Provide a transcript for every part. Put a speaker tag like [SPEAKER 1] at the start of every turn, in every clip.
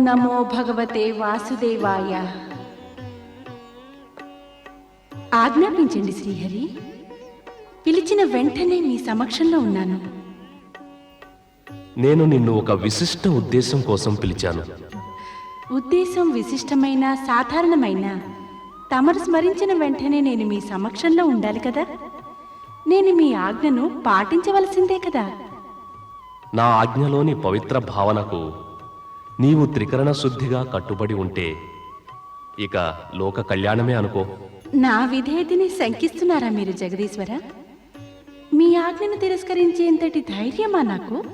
[SPEAKER 1] నమో భగవతే వాసుదేవాయ ఆజ్ఞాపించండి శ్రీహరి పిలిచిన వెంటనే మీ సమక్షంలో ఉన్నాను.
[SPEAKER 2] నేను నిన్ను ఒక విశిష్ట ఉద్దేశం కోసం పిలిచాను.
[SPEAKER 1] ఉద్దేశం విశిష్టమైన సాధారణమైన తమరు స్మరించిన వెంటనే నేను మీ సమక్షంలో ఉండాలి కదా? నేను మీ ఆజ్ఞను పాటించవలసిందే కదా?
[SPEAKER 2] నా ఆజ్ఞలోని పవిత్ర భావనకు నీవు త్రికరణ శుద్ధిగా కట్టుబడి ఉంటే ఇక లోక కళ్యాణమే అనుకో.
[SPEAKER 1] నా విధేయతని శంకిస్తున్నారా మీరు జగదీశ్వర? మీ ఆజ్ఞను తిరస్కరించేంతటి ధైర్యమా నాకు?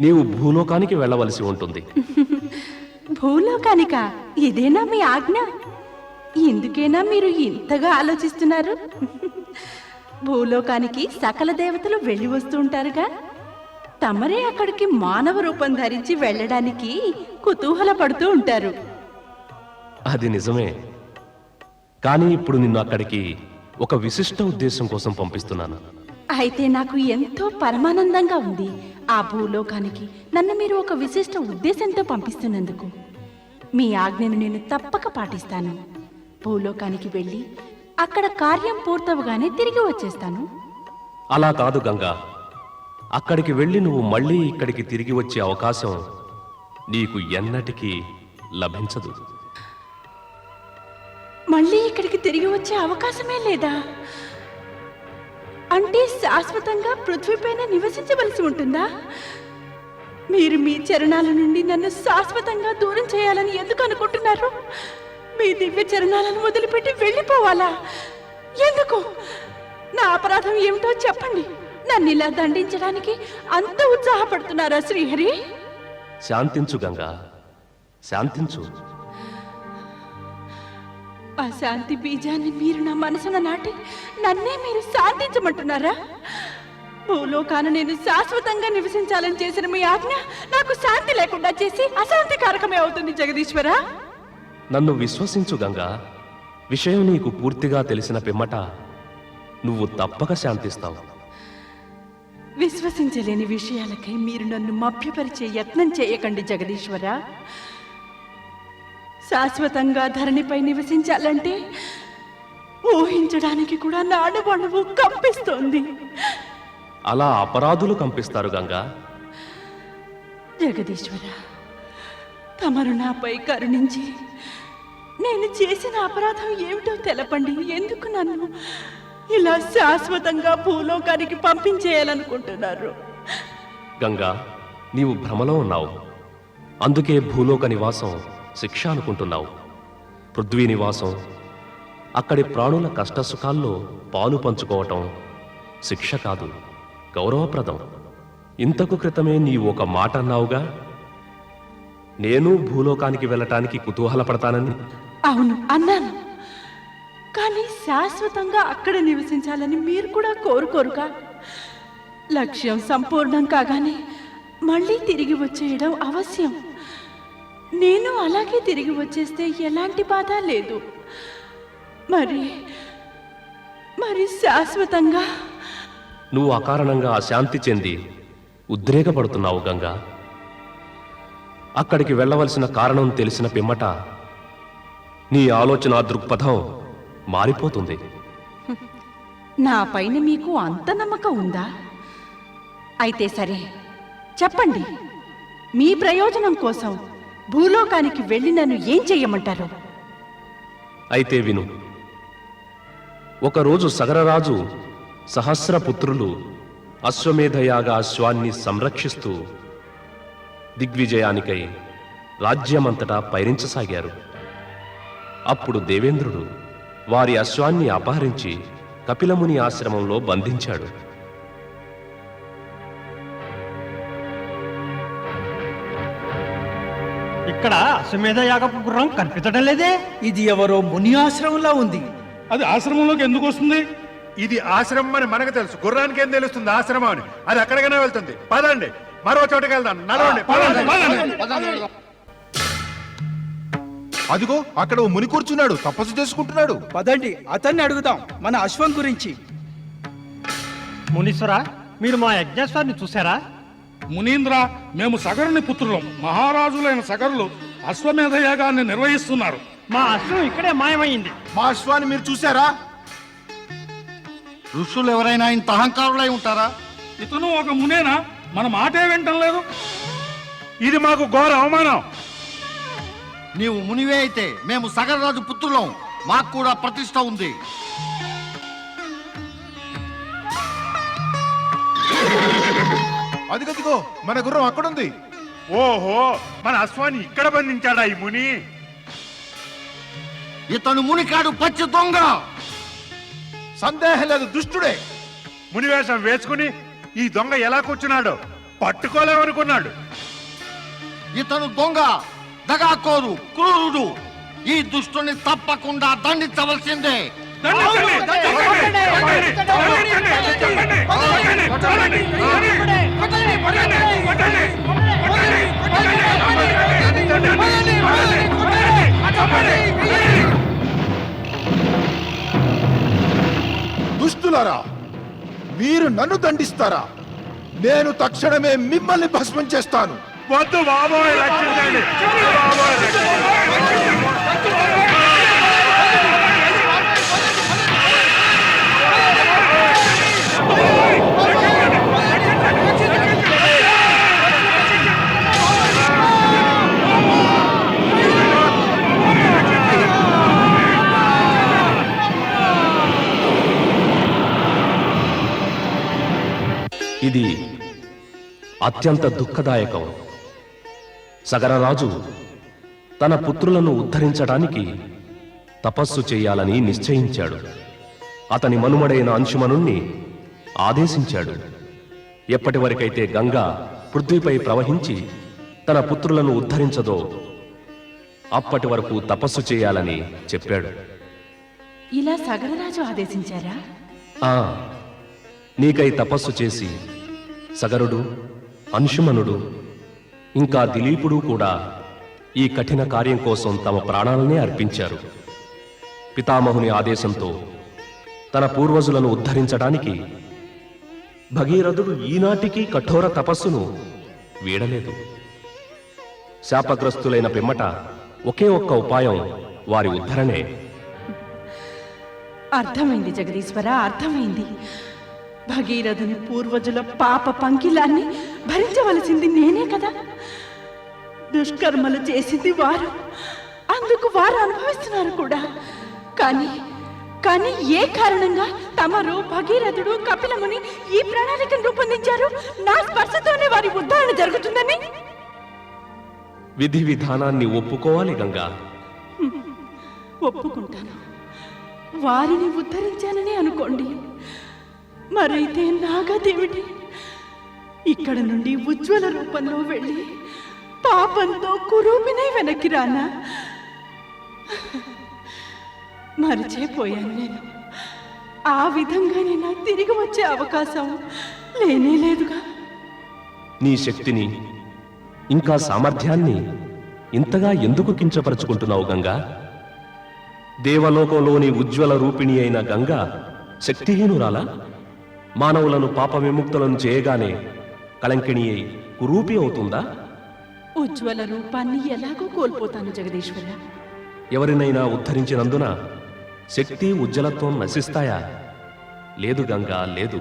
[SPEAKER 2] నీవు భూలోకానికి వెళ్ళవలసి ఉంటుంది.
[SPEAKER 1] భూలోకానిక? ఇదేనా మీ ఆజ్ఞ? ఎందుకేనా మీరు ఇంతగా ఆలోచిస్తున్నారు? భూలోకానికి సకల దేవతలు వెళ్ళి వస్తూ ఉంటారుగా? తమరే అక్కడికి మానవ రూపం ధరించి వెళ్ళడానికి కుతూహల పడుతూ ఉంటారు.
[SPEAKER 2] అది నిజమే. కానీ ఇప్పుడు నిన్ను అక్కడికి ఒక విశిష్ట ఉద్దేశం కోసం పంపిస్తున్నాను.
[SPEAKER 1] అయితే నాకు ఎంతో పరమానందంగా ఉంది ఆ భూలోకానికి నన్ను మీరు ఒక విశిష్ట ఉద్దేశంతో పంపిస్తున్నందుకు. మీ ఆజ్ఞను నేను తప్పక పాటిస్తాను. భూలోకానికి వెళ్ళి అక్కడ కార్యం పూర్తవగానే తిరిగి వచ్చేస్తాను.
[SPEAKER 2] అలా కాదు గంగా. అక్కడికి వెళ్ళి నువ్వు మళ్ళీ ఇక్కడికి తిరిగి వచ్చే అవకాశం నీకు ఎన్నటికీ లభించదు.
[SPEAKER 1] మళ్ళీ ఇక్కడికి తిరిగి వచ్చే అవకాశమే లేదా? అంటే శాశ్వతంగా పృథ్వీపైన నివసించవలసి ఉంటుందా? మీరు మీ చరణాల నుండి నన్ను శాశ్వతంగా దూరం చేయాలని ఎందుకు అనుకుంటున్నారు? మీ దివ్య చరణాలను వదిలిపెట్టి వెళ్ళిపోవాలా? ఎందుకు? నా అపరాధం ఏమిటో చెప్పండి. నన్ను ఇలా దండించడానికి అంత ఉత్సాహపడుతున్నారా శ్రీహరి?
[SPEAKER 2] శాంతించు గంగా. శాంతించు.
[SPEAKER 1] ఆ శాంతి బీజాన్ని మీరు నా మనసున నాటి నన్నే మీరు శాంతించమంటున్నారా? భూలోకాన నేను శాశ్వతంగా నివసించాలని చేసిన మీ ఆజ్ఞ నాకు శాంతి లేకుండా చేసి అశాంతి కారకమే అవుతుంది జగదీశ్వర.
[SPEAKER 2] నన్ను విశ్వసించు గంగా. విషయం నీకు పూర్తిగా తెలిసిన పిమ్మట నువ్వు తప్పక శాంతిస్తావు.
[SPEAKER 1] విశ్వసించలేని విషయాలకై మీరు నన్ను మభ్యపరిచే యత్నం చేయకండి జగదీశ్వర. శాశ్వతంగా ధరణిపై నివసించాలంటే ఊహించడానికి కూడా నా అణువణువు కంపిస్తోంది.
[SPEAKER 2] అలా అపరాధులు కంపిస్తారు గంగా.
[SPEAKER 1] జగదీశ్వర తమరు నాపై కరుణించి నేను చేసిన అపరాధం ఏమిటో తెలపండి. ఎందుకు నన్ను ఇలా శాశ్వతంగా భూలోకానికి పంపించేయాలనుకుంటున్నారు.
[SPEAKER 2] గంగా నీవు భ్రమలో ఉన్నావు. అందుకే భూలోక నివాసం శిక్ష అనుకుంటున్నావు. పృథ్వీ నివాసం అక్కడి ప్రాణుల కష్టసుఖాల్లో పాలు పంచుకోవటం శిక్ష కాదు గౌరవప్రదం. ఇంతకు క్రితమే నీవు ఒక మాట అన్నావుగా? నేను భూలోకానికి వెళ్ళటానికి కుతూహలపడతానని?
[SPEAKER 1] అవును అన్నాను. కానీ శాశ్వతంగా అక్కడ నివసించాలని మీరు కూడా కోరుకోరుగా లక్ష్యం సంపూర్ణం కాగానే మళ్ళీ తిరిగి వచ్చేయడం అవశ్యం. నేను అలాగే తిరిగి వచ్చేస్తే ఎలాంటి బాధ లేదు. మరి మరి శాశ్వతంగా.
[SPEAKER 2] నువ్వు అకారణంగా అశాంతి చెంది ఉద్రేకపడుతున్నావు గంగా. అక్కడికి వెళ్ళవలసిన కారణం తెలిసిన పిమ్మట నీ ఆలోచన దృక్పథం మారిపోతుంది.
[SPEAKER 1] నా పైన మీకు అంత నమ్మకం ఉందా? అయితే సరే చెప్పండి. మీ ప్రయోజనం కోసం భూలోకానికి వెళ్ళి నన్ను ఏం చెయ్యమంటారు?
[SPEAKER 2] అయితే విను. ఒకరోజు సగరరాజు సహస్రపుత్రులు అశ్వమేధయాగ అశ్వాన్ని సంరక్షిస్తూ దిగ్విజయానికై రాజ్యమంతటా పయనించసాగారు. అప్పుడు దేవేంద్రుడు వారి అశ్వాన్ని అపహరించి కపిలముని ఆశ్రమంలో బంధించాడు.
[SPEAKER 3] ఇక్కడ అశ్వమేధ యాగపు గుర్రం కనిపించడం లేదే?
[SPEAKER 4] ఇది ఎవరో ముని ఆశ్రమంలా ఉంది.
[SPEAKER 5] అది ఆశ్రమంలోకి ఎందుకు వస్తుంది?
[SPEAKER 6] ఇది ఆశ్రమం అని మనకు తెలుసు. గుర్రానికి ఏం తెలుస్తుంది? ఆశ్రమం అని. అది ఎక్కడికైనా వెళ్తుంది. పదండి. మరో చోటుకి వెళ్దాం. నడవండి. పదండి.
[SPEAKER 7] అదిగో అక్కడ ఓ ముని కూర్చున్నాడు తపస్సు చేసుకుంటున్నాడు.
[SPEAKER 4] పదండి అతన్ని అడుగుదాం మన అశ్వం గురించి.
[SPEAKER 3] మునీశ్వర మీరు మా యజ్ఞేశ్వరిని చూసారా
[SPEAKER 5] మునీంద్ర మేము సగరుని పుత్రులం మహారాజులైన సగరులు అశ్వమేధ యాగాన్ని నిర్వహిస్తున్నారు.
[SPEAKER 3] మా అశ్వం ఇక్కడే మాయమైంది.
[SPEAKER 7] మా అశ్వాన్ని మీరు చూసారా
[SPEAKER 8] ఋషులు ఎవరైనా ఇంత అహంకారులై ఉంటారా?
[SPEAKER 5] ఇతను ఒక మునేనా? మన మాటే వింటం లేదు.
[SPEAKER 6] ఇది మాకు ఘోర అవమానం.
[SPEAKER 8] నీవు మునివే అయితే మేము సగరరాజు పుత్రులం. మాకు కూడా ప్రతిష్ట ఉంది.
[SPEAKER 7] అదిగదిగో మన గుర్రం అక్కడుంది.
[SPEAKER 6] ఓహో మన అశ్వాన్ని ఇక్కడ బంధించాడా ఈ ముని?
[SPEAKER 8] ఇతను మునికాడు పచ్చి దొంగ.
[SPEAKER 7] సందేహం లేదు దుష్టుడే.
[SPEAKER 6] మునివేషం వేసుకుని ఈ దొంగ ఎలా కూర్చున్నాడో పట్టుకోలేమనుకున్నాడు.
[SPEAKER 8] ఇతను దొంగ. దగాకోరు క్రూరుడు. ఈ దుష్టుని తప్పకుండా దండించవలసిందే!
[SPEAKER 7] దుష్టులారా మీరు నన్ను దండిస్తారా? నేను తక్షణమే మిమ్మల్ని భస్మం చేస్తాను.
[SPEAKER 6] వద్దు బాబోయ్ రక్షించండి బాబోయ్ రక్షించండి.
[SPEAKER 2] ఇది అత్యంత దుఃఖదాయకం సగరరాజు తన పుత్రులను ఉద్ధరించడానికి తపస్సు చేయాలని నిశ్చయించాడు. అతని మనుమడైన అంశుమనుణ్ణి ఆదేశించాడు. ఎప్పటి వరకైతే గంగ పృథ్వీపై ప్రవహించి తన పుత్రులను ఉద్ధరించదో అప్పటి వరకు తపస్సు చేయాలని చెప్పాడు.
[SPEAKER 1] ఇలా సగరరాజు ఆదేశించారా?
[SPEAKER 2] ఆ నీకై తపస్సు చేసి సగరుడు అంశుమనుడు ఇంకా దిలీపుడు కూడా ఈ కఠిన కార్యం కోసం తమ ప్రాణాలనే అర్పించారు. పితామహుని ఆదేశంతో తన పూర్వజులను ఉద్ధరించడానికి భగీరథుడు ఈనాటికి కఠోర తపస్సును వీడలేదు. శాపగ్రస్తులైన పిమ్మట ఒకే ఒక్క ఉపాయం వారి ఉద్ధరణే.
[SPEAKER 1] అర్థమైంది జగదీశ్వర అర్థమైంది. భగీరథుని పూర్వజుల పాప పంకిలాన్ని భరించవలసింది నేనే కదా. దుష్కర్మలు చేసింది వారు. అందుకు వారు అనుభవిస్తున్నారు కూడా. కానీ కానీ ఏ కారణంగా తమరు భగీరథుడు కపిలముని ఈ ప్రణాళికను రూపొందించారు? నా స్పర్శతోనే వారి ఉద్ధరణ జరుగుతుందని.
[SPEAKER 2] విధి విధానాన్ని ఒప్పుకోవాలి గంగా.
[SPEAKER 1] ఒప్పుకుంటాను. వారిని ఉద్ధరించానని అనుకోండి. మరైతే నాగదేవిటి ఇక్కడ నుండి ఉజ్వల రూపంలో వెళ్ళి పాపంతో కురూపినై వెనక్కి రానా? మరిచేపోయాను నేను. ఆ విధంగా నేను తిరిగి వచ్చే అవకాశం లేనే లేదుగా.
[SPEAKER 2] నీ శక్తిని ఇంకా సామర్థ్యాన్ని ఇంతగా ఎందుకు కించపరుచుకుంటున్నావు గంగా? దేవలోకంలోని ఉజ్వల రూపిణి అయిన గంగా శక్తిహీనురాలా? మానవులను పాప విముక్తులను చేయగానే కళంకిణి అయి కురూపి అవుతుందా?
[SPEAKER 1] ఉజ్వల రూపాన్ని ఎలాగో కోల్పోతాను జగదీశ్వర.
[SPEAKER 2] ఎవరినైనా ఉద్ధరించినందున శక్తి ఉజ్వలత్వం నశిస్తాయా? లేదు గంగా లేదు.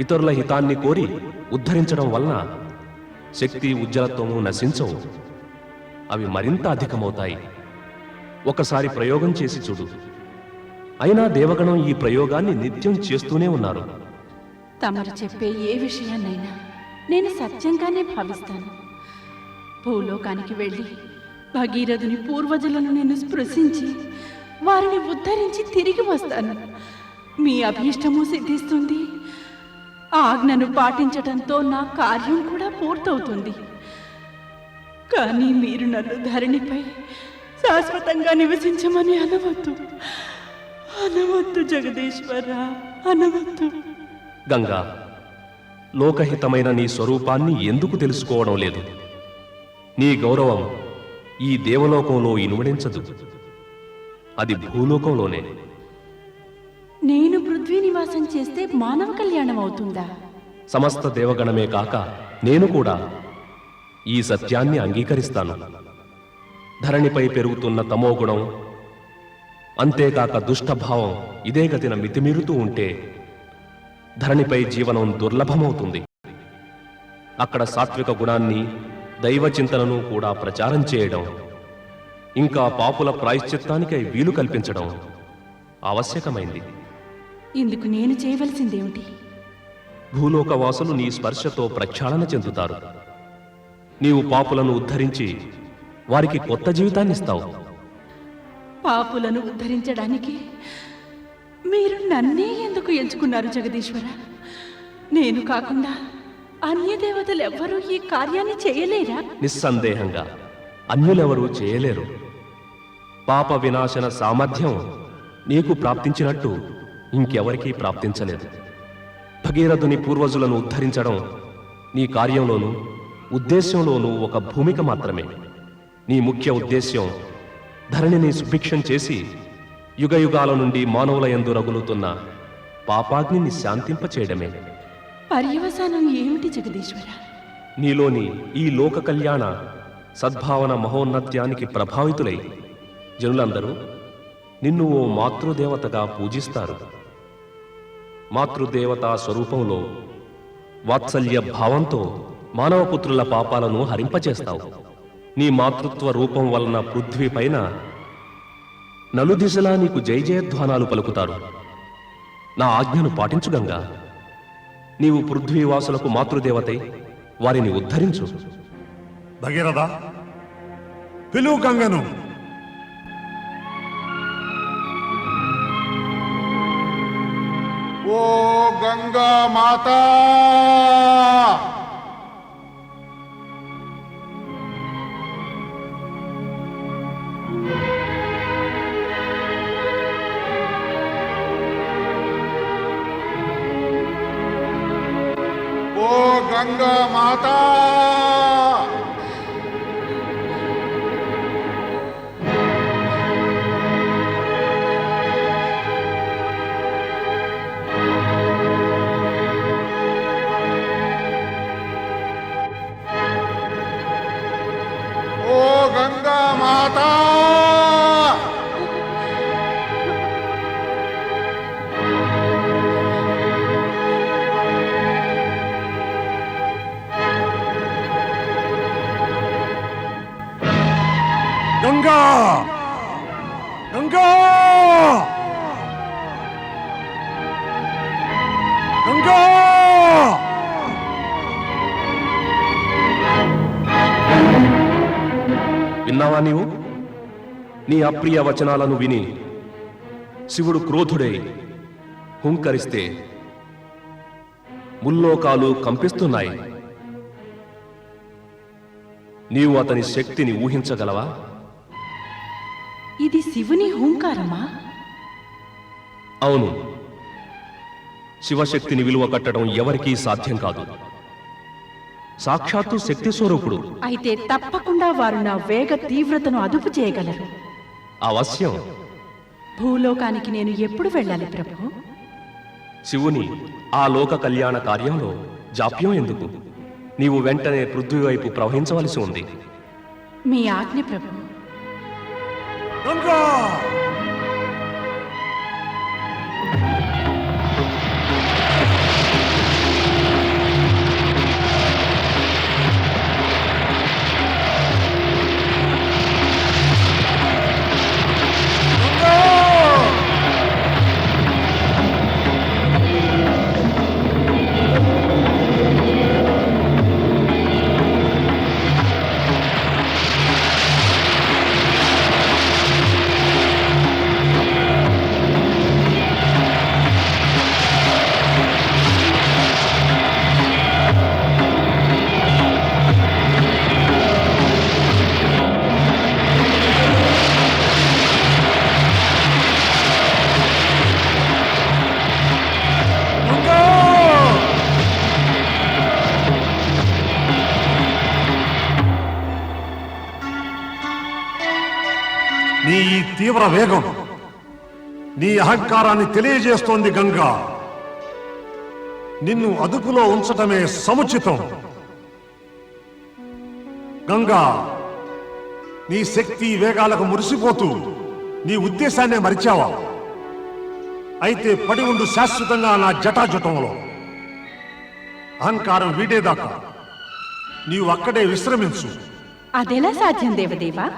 [SPEAKER 2] ఇతరుల హితాన్ని కోరి ఉద్ధరించడం వలన శక్తి ఉజ్వలత్వము నశించవు. అవి మరింత అధికమవుతాయి. ఒకసారి ప్రయోగం చేసి చూడు. అయినా దేవగణం ఈ ప్రయోగాన్ని నిత్యం చేస్తూనే ఉన్నారు.
[SPEAKER 1] తమరు చెప్పే ఏ విషయాన్నైనా నేను సత్యంగానే భావిస్తాను. భూలోకానికి వెళ్ళి భగీరథుని పూర్వజులను నేను స్పృశించి వారిని ఉద్ధరించి తిరిగి వస్తాను. మీ అభీష్టము సిద్ధిస్తుంది. ఆజ్ఞను పాటించటంతో నా కార్యం కూడా పూర్తవుతుంది. కానీ మీరు నన్ను ధరణిపై శాశ్వతంగా నివసించమని అనవద్దు. అనవద్దు జగదీశ్వర అనవద్దు.
[SPEAKER 2] గంగా లోకహితమైన నీ స్వరూపాన్ని ఎందుకు తెలుసుకోవడం లేదు? నీ గౌరవం ఈ దేవలోకంలో ఇనుమడించదు. అది భూలోకంలోనే.
[SPEAKER 1] నేను పృథ్వీ నివాసం చేస్తే మానవ కళ్యాణం అవుతుందా?
[SPEAKER 2] సమస్త దేవగణమే కాక నేను కూడా ఈ సత్యాన్ని అంగీకరిస్తాను. ధరణిపై పెరుగుతున్న తమోగుణం అంతేకాక దుష్టభావం ఇదే గతిన మితిమీరుతూ ఉంటే ధరణిపై జీవనం దుర్లభమవుతుంది. అక్కడ సాత్విక గుణాన్ని దైవ చింతనను కూడా ప్రచారం చేయడం ఇంకా పాపుల ప్రాయశ్చిత్తానికై వీలు కల్పించడం ఆవశ్యకమైంది.
[SPEAKER 1] ఇందుకు నేను చేయవలసిందేమిటి?
[SPEAKER 2] భూలోకవాసులు నీ స్పర్శతో ప్రక్షాళన చెందుతారు. నీవు పాపులను ఉద్ధరించి వారికి కొత్త జీవితాన్నిస్తావు.
[SPEAKER 1] పాపులను ఉద్ధరించడానికి మీరు నన్నే ఎందుకు ఎంచుకున్నారు జగదీశ్వర? నేను కాకుండా అన్య దేవతలు ఎవ్వరూ ఈ కార్యాన్ని చేయలేరా?
[SPEAKER 2] నిస్సందేహంగా అన్యులెవరూ చేయలేరు. పాప వినాశన సామర్థ్యం నీకు ప్రాప్తించినట్టు ఇంకెవరికీ ప్రాప్తించలేదు. భగీరథుని పూర్వజులను ఉద్ధరించడం నీ కార్యంలోనూ ఉద్దేశ్యంలోనూ ఒక భూమిక మాత్రమే. నీ ముఖ్య ఉద్దేశ్యం ధరణిని సుభిక్షం చేసి యుగయుగాల నుండి మానవుల యందు రగులుతున్న పాపాగ్నిని శాంతింపచేయడమే.
[SPEAKER 1] పర్యవసానం ఏమిటి జగదీశ్వర?
[SPEAKER 2] నీలోని ఈ లోక కళ్యాణ సద్భావన మహోన్నత్యానికి ప్రభావితులై. జనులందరూ నిన్ను ఓ మాతృదేవతగా పూజిస్తారు. మాతృదేవతా స్వరూపంలో వాత్సల్య భావంతో మానవపుత్రుల పాపాలను హరింపచేస్తావు. నీ మాతృత్వ రూపం వలన పృథ్వీ పైన నలుదిశలా నీకు జయజయధ్వానాలు పలుకుతారు నా ఆజ్ఞను పాటించుగంగా నీవు పృథ్వీవాసులకు మాతృదేవతై వారిని ఉద్ధరించు.
[SPEAKER 6] భగీరథ పిలువు గంగను.
[SPEAKER 7] ఓ గంగా మాత! గంగా మాత
[SPEAKER 2] విన్నావా నీవు? నీ అప్రియ వచనాలను విని శివుడు క్రోధుడై హుంకరిస్తే ముల్లోకాలు కంపిస్తున్నాయి. నీవు అతని శక్తిని ఊహించగలవా?
[SPEAKER 1] ఇది శివుని హూంకారమా?
[SPEAKER 2] అవును. శివశక్తిని విలువ కట్టడం ఎవరికీ సాధ్యం కాదు. సాక్షాత్తు శక్తి స్వరూపుడు.
[SPEAKER 1] అయితే తప్పకుండా వారు నా వేగ తీవ్రతను అదుపు చేయగలరు.
[SPEAKER 2] అవశ్యం.
[SPEAKER 1] భూలోకానికి నేను ఎప్పుడు వెళ్ళాలి ప్రభు?
[SPEAKER 2] శివుని ఆ లోక కళ్యాణ కార్యంలో జాప్యం ఎందుకు? నీవు వెంటనే పృథ్వీ వైపు ప్రవహించవలసి ఉంది.
[SPEAKER 1] మీ ఆజ్ఞ ప్రభు
[SPEAKER 6] గంగా నీ ఈ వేగం. నీ అహంకారాన్ని తెలియజేస్తోంది గంగా. నిన్ను అదుపులో ఉంచటమే సముచితం.
[SPEAKER 9] గంగా నీ శక్తి వేగాలకు మురిసిపోతూ నీ ఉద్దేశాన్నే మరిచావా? అయితే పడి ఉండు శాశ్వతంగా నా జటాజుటంలో. అహంకారం వీడేదాకా. నీవు అక్కడే విశ్రమించు.
[SPEAKER 1] అదెలా సాధ్యం దేవదేవా?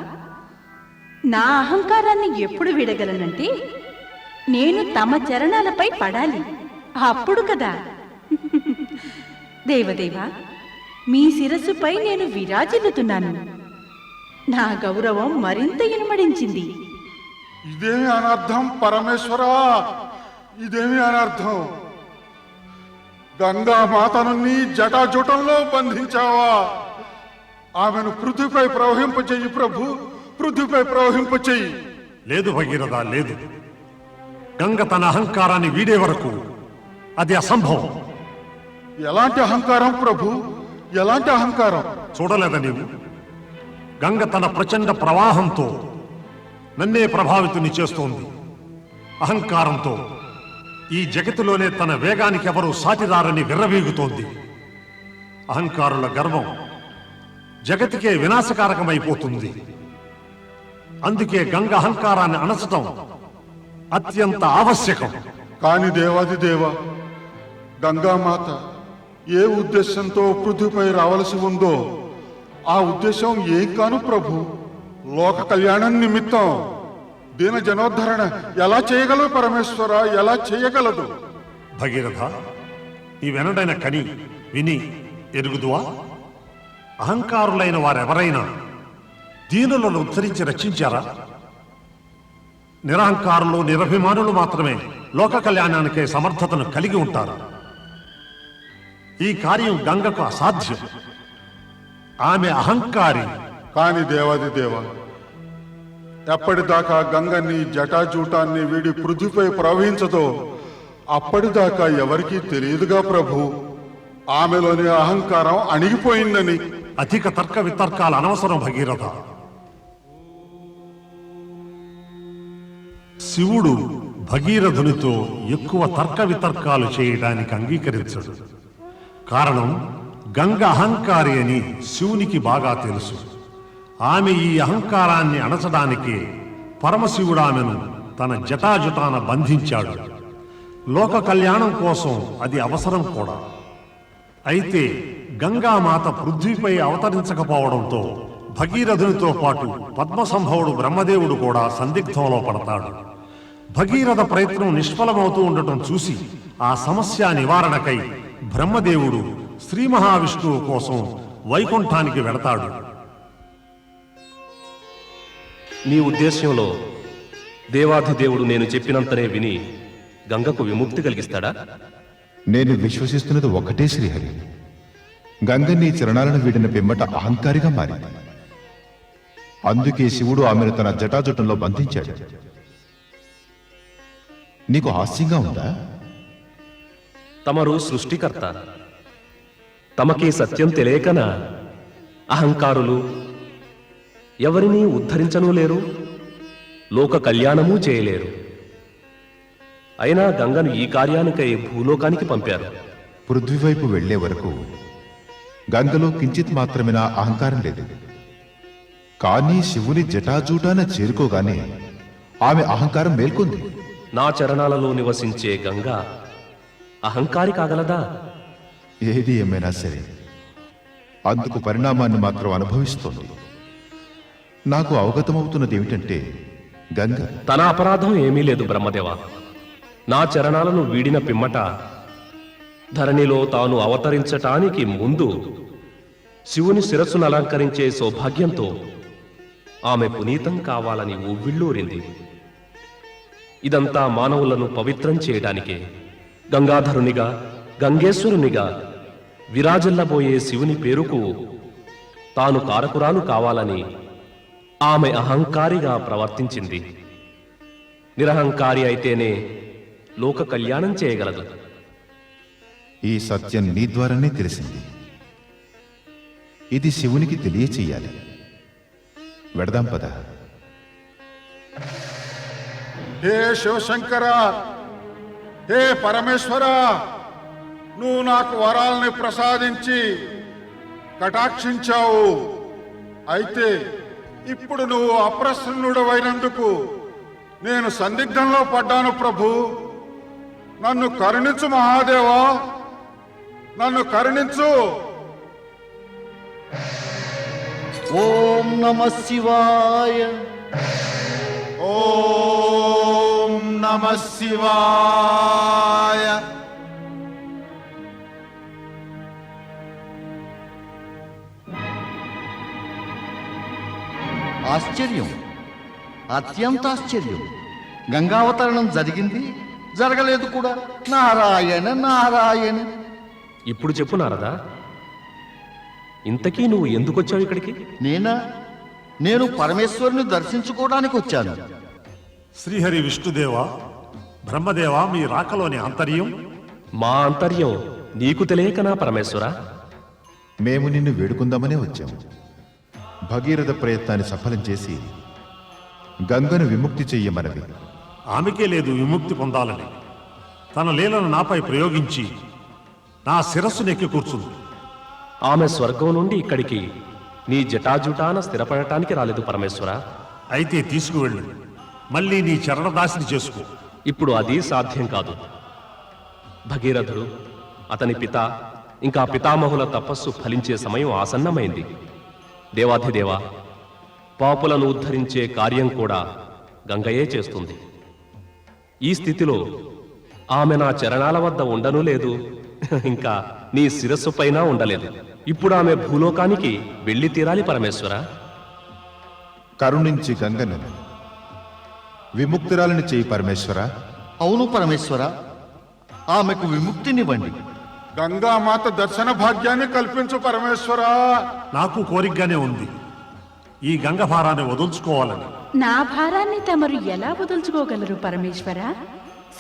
[SPEAKER 1] నా అహంకారాన్ని ఎప్పుడు విడగలనంటే నేను తమ చరణాలపై పడాలి. అప్పుడు కదా. దేవదేవా మీ శిరస్సుపై నేను విరాజిల్లుతున్నాను. నా గౌరవం మరింత ఇనుమడించింది.
[SPEAKER 7] ఇదేమి అనర్థం పరమేశ్వరా? ఇదేమి అనర్థం? గంగా మాతను నీ జటాజుటంలో బంధించావా? ఆమెను పృథ్వీపై ప్రవహింపజేయి ప్రభు. పృథ్వీపై ప్రవహింపచేయి
[SPEAKER 9] లేదు భగీరథ లేదు. గంగ తన అహంకారాన్ని వీడే వరకు అది అసంభవం.
[SPEAKER 7] ఎలాంటి అహంకారం ప్రభు? ఎలాంటి అహంకారం?
[SPEAKER 9] చూడలేదా నీవు? గంగ తన ప్రచండ ప్రవాహంతో నన్నే ప్రభావితుని చేస్తోంది. అహంకారంతో. ఈ జగతిలోనే తన వేగానికి ఎవరు సాటిరారని విర్రవీగుతోంది. అహంకారుల గర్వం జగతికే వినాశకారకమైపోతుంది. అందుకే గంగ అహంకారాన్ని అణచటం అత్యంత ఆవశ్యకం.
[SPEAKER 7] కాని దేవాది దేవ గంగామాత ఏ ఉద్దేశంతో పృథ్వీపై రావలసి ఉందో ఆ ఉద్దేశం ఏం కాను ప్రభు. లోక కళ్యాణం నిమిత్తం దీన జనోద్ధరణ ఎలా చేయగలదు పరమేశ్వర? ఎలా చేయగలదు?
[SPEAKER 9] భగీరథ ఈ వెనడైన కని విని ఎరుగుదువా? అహంకారులైన వారెవరైనా దీనులను ఉద్ధరించి రక్షించారా? నిరహంకారులు నిరభిమానులు మాత్రమే లోక కళ్యాణానికే సమర్థతను కలిగి ఉంటారు. ఈ కార్యం గంగకు అసాధ్యం. ఆమె అహంకారి.
[SPEAKER 7] కాని దేవాది దేవ ఎప్పటిదాకా గంగ నీ జటాజూటాన్ని వీడి పృథ్వీపై ప్రవహించదో అప్పటిదాకా ఎవరికీ తెలియదుగా ప్రభు. ఆమెలోని అహంకారం అణిగిపోయిందని.
[SPEAKER 9] అధిక తర్క వితర్కాలు అనవసరం భగీరథ. శివుడు భగీరథునితో ఎక్కువ తర్క వితర్కాలు చేయడానికి అంగీకరించడు. కారణం గంగ అహంకారి అని శివునికి బాగా తెలుసు. ఆమె ఈ అహంకారాన్ని అణచడానికే పరమశివుడు ఆమెను తన జటాజుటాన బంధించాడు. లోక కళ్యాణం కోసం అది అవసరం కూడా. అయితే గంగామాత పృథ్వీపై అవతరించకపోవడంతో భగీరథునితో పాటు పద్మసంభవుడు బ్రహ్మదేవుడు కూడా సందిగ్ధంలో పడతాడు. భగీరథ ప్రయత్నం నిష్ఫలమవుతూ ఉండటం చూసి ఆ సమస్య నివారణకై బ్రహ్మదేవుడు శ్రీ మహావిష్ణువు కోసం వైకుంఠానికి వెడతాడు
[SPEAKER 2] నీ ఉద్దేశ్యంలో దేవాధిదేవుడు నేను చెప్పినంతనే విని గంగకు విముక్తి కలిగిస్తాడా?
[SPEAKER 10] నేను విశ్వసిస్తున్నది ఒకటే శ్రీహరి. గంగ నీ చరణాలను వీడిన పిమ్మట అహంకారిగా మారింది. అందుకే శివుడు ఆమెను తన జటాజుటంలో బంధించాడు. నీకు హాస్యంగా ఉందా?
[SPEAKER 2] తమరు సృష్టికర్త. తమకి సత్యం తెలియకనా? అహంకారులు. ఎవరినీ ఉద్ధరించనూ లేరు. లోక కళ్యాణమూ చేయలేరు. అయినా గంగను ఈ కార్యానికై భూలోకానికి పంపారు.
[SPEAKER 10] పృథ్వీ వైపు వెళ్ళే వరకు గంగలో కించిత్ మాత్రమే నా అహంకారం లేదు. కానీ శివుని జటాజూటాన చేరుకోగానే ఆమె అహంకారం మేల్కొంది.
[SPEAKER 2] నా చరణాలలో నివసించే గంగ అహంకారి కాగలదా?
[SPEAKER 10] ఏది ఏమైనా సరే. అందుకు పరిణామాన్ని మాత్రం అనుభవిస్తోంది. నాకు అవగతమవుతున్నది ఏమిటంటే గంగ.
[SPEAKER 2] తన అపరాధం ఏమీ లేదు బ్రహ్మదేవ. నా చరణాలను వీడిన పిమ్మట ధరణిలో తాను అవతరించటానికి ముందు శివుని శిరస్సును అలంకరించే సౌభాగ్యంతో ఆమె పునీతం కావాలని ఉవ్విళ్ళూరింది ఇదంతా మానవులను పవిత్రం చేయడానికే. గంగాధరునిగా గంగేశ్వరునిగా విరాజిల్లబోయే శివుని పేరుకు తాను కారకురాలు కావాలని ఆమె అహంకారిగా ప్రవర్తించింది. నిరహంకారి అయితేనే లోక కళ్యాణం చేయగలదు.
[SPEAKER 10] ఈ సత్యం నీ ద్వారానే తెలిసింది. ఇది శివునికి తెలియచేయాలి. వెడదాం పద.
[SPEAKER 7] హే శివశంకర హే పరమేశ్వర నువ్వు నాకు వరాలని ప్రసాదించి కటాక్షించావు. అయితే ఇప్పుడు నువ్వు అప్రసన్నుడవైనందుకు నేను సందిగ్ధంలో పడ్డాను ప్రభు. నన్ను కరుణించు మహాదేవా నన్ను కరుణించు.
[SPEAKER 8] ఓం నమ శివాయ.
[SPEAKER 7] ఓం నమ శివాయ.
[SPEAKER 8] ఆశ్చర్యం. అత్యంత ఆశ్చర్యం. గంగావతరణం జరిగింది జరగలేదు కూడా. నారాయణ నారాయణ.
[SPEAKER 2] ఇప్పుడు చెప్పు నారదా ఇంతకీ నువ్వు ఎందుకు వచ్చావు ఇక్కడికి?
[SPEAKER 8] నేనా? నేను పరమేశ్వరుని దర్శించుకోవడానికి వచ్చాను.
[SPEAKER 9] శ్రీహరి విష్ణుదేవ బ్రహ్మదేవ మీ రాకలోని ఆంతర్యం
[SPEAKER 2] మా అంతర్యం నీకు తెలియకనా పరమేశ్వరా?
[SPEAKER 10] మేము నిన్ను వేడుకుందామనే వచ్చాం భగీరథ ప్రయత్నాన్ని సఫలం చేసి గంగను విముక్తి చెయ్యమనవి
[SPEAKER 9] ఆమెకే లేదు విముక్తి పొందాలని. తన లీలను నాపై ప్రయోగించి నా శిరస్సు నెక్కి కూర్చుంది.
[SPEAKER 2] ఆమె స్వర్గం నుండి ఇక్కడికి నీ జటాజుటాన స్థిరపడటానికి రాలేదు పరమేశ్వర.
[SPEAKER 9] అయితే తీసుకువెళ్ళు. మళ్ళీ నీ చరణదాసిని చేసుకో.
[SPEAKER 2] ఇప్పుడు అది సాధ్యం కాదు. భగీరథుడు అతని పిత ఇంకా పితామహుల తపస్సు ఫలించే సమయం ఆసన్నమైంది. దేవాధిదేవా పాపులను ఉద్ధరించే కార్యం కూడా గంగయే చేస్తుంది. ఈ స్థితిలో ఆమె నా చరణాల వద్ద ఉండను లేదు. ఇంకా నీ శిరస్సు పైన ఉండలేదు. ఇప్పుడు ఆమె భూలోకానికి వెళ్ళి తీరాలి పరమేశ్వర.
[SPEAKER 10] కరుణించి గంగను విముక్తురాలని చేయి పరమేశ్వర.
[SPEAKER 8] అవును పరమేశ్వర ఆమెకు విముక్తినివ్వండి.
[SPEAKER 7] గంగామాత దర్శన భాగ్యాన్ని కల్పించు పరమేశ్వరా.
[SPEAKER 9] నాకు కోరికగానే ఉంది. ఈ గంగ భారాన్ని వదులుచుకోవాలని.
[SPEAKER 1] నా భారాన్ని తమరు ఎలా వదులుచుకోగలరు పరమేశ్వర?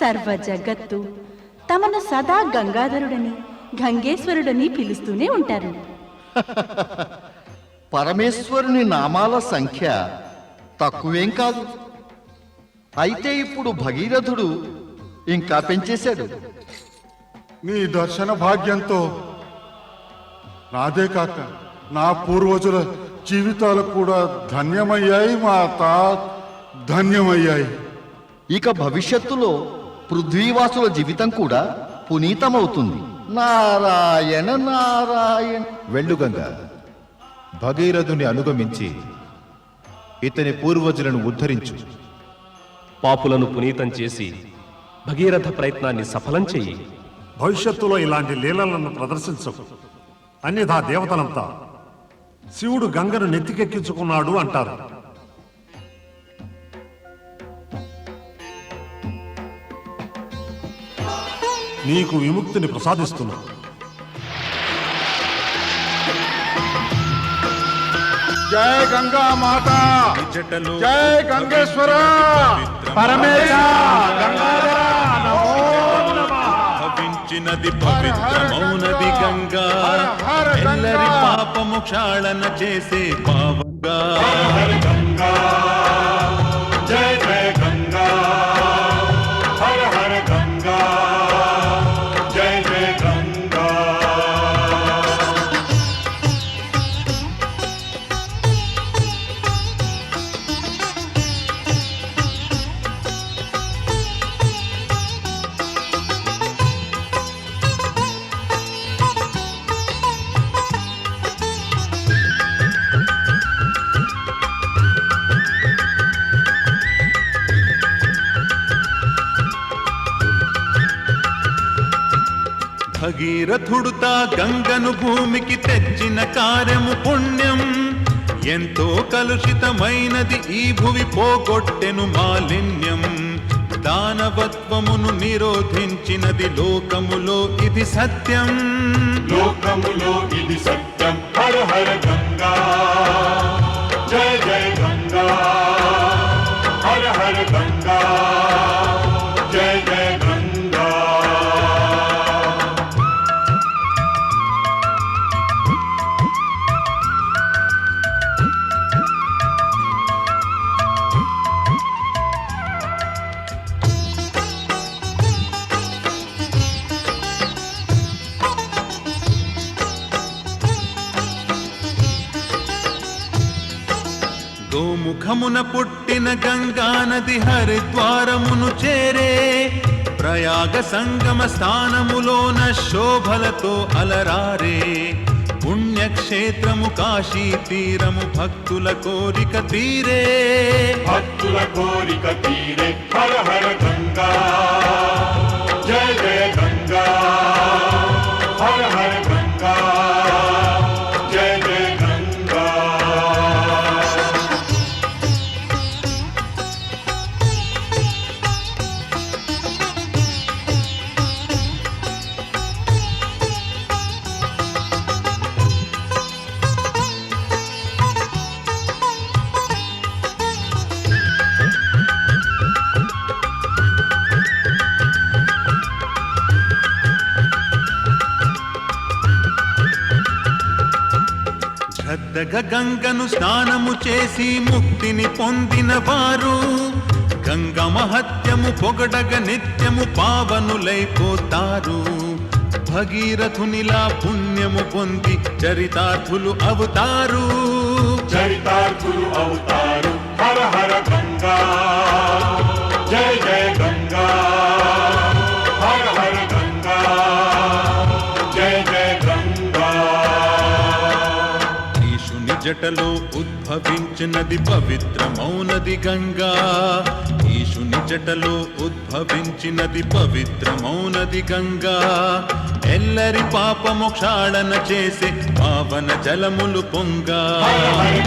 [SPEAKER 1] సర్వ జగత్తు తమను సదా గంగాధరుడని గంగేశ్వరుడని పిలుస్తూనే ఉంటారు.
[SPEAKER 8] పరమేశ్వరుని నామాల సంఖ్య తక్కువేం కాదు. అయితే ఇప్పుడు భగీరథుడు ఇంకా పెంచేశాడు.
[SPEAKER 7] నీ దర్శన భాగ్యంతో నాదే కాక నా పూర్వజుల జీవితాలు కూడా ధన్యమయ్యాయి మాత ధన్యమయ్యాయి.
[SPEAKER 8] ఇక భవిష్యత్తులో పృథ్వీవాసుల జీవితం కూడా పునీతమవుతుంది. నారాయణ నారాయణ.
[SPEAKER 10] వెళ్ళు గంగ. భగీరథుని అనుగమించి ఇతని పూర్వజులను ఉద్ధరించు.
[SPEAKER 2] పాపులను పునీతం చేసి భగీరథ ప్రయత్నాన్ని సఫలం చెయ్యి.
[SPEAKER 9] భవిష్యత్తులో ఇలాంటి లీలలను ప్రదర్శించకు. అన్యథా దేవతలంతా శివుడు గంగను నెత్తికెక్కించుకున్నాడు అంటారు. నీకు విముక్తిని ప్రసాదిస్తున్నా.
[SPEAKER 7] జయ గంగా మాత! జయ గంగేశ్వర!
[SPEAKER 5] పరమేశ భవించినది పవిత్రమౌనది గంగా.
[SPEAKER 7] గంగా.
[SPEAKER 5] ఎల్లరి పాపము క్షాళన చేసే పావంగా. జయ భగీరథుడుతా గంగను భూమికి తెచ్చిన కార్యము పుణ్యం. ఎంతో కలుషితమైనది ఈ భువి పోగొట్టెను మాలిన్యం. దానవత్వమును నిరోధించినది లోకములో ఇది సత్యం. లోకములో ఇది సత్యం. హర హర గంగా. జయ జయ గంగా. నది హరిద్వారమును చేరే ప్రయాగ సంగమ స్థానములోన శోభలతో అలరారే. పుణ్యక్షేత్రము కాశీ తీరము భక్తుల కోరిక తీరే.
[SPEAKER 6] భక్తుల కోరిక తీరే. హర హర గంగా.
[SPEAKER 5] గంగను స్నానము చేసి ముక్తిని పొందిన వారు. గంగ మహత్యము పొగడగ నిత్యము పావనులైపోతారు. భగీరథునిలా పుణ్యము పొంది చరితార్థులు అవుతారు.
[SPEAKER 6] చరితార్థులు అవుతారు.
[SPEAKER 5] జటలో ఉద్భవించినది పవిత్ర మౌనది గంగా. ఈశుని జటలో ఉద్భవించినది పవిత్ర మౌనది గంగా. ఎల్లరి పాపమోక్షాళన చేసే పావన జలములు పొంగా.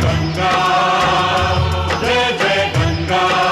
[SPEAKER 6] గంగా జయ జయ గంగా.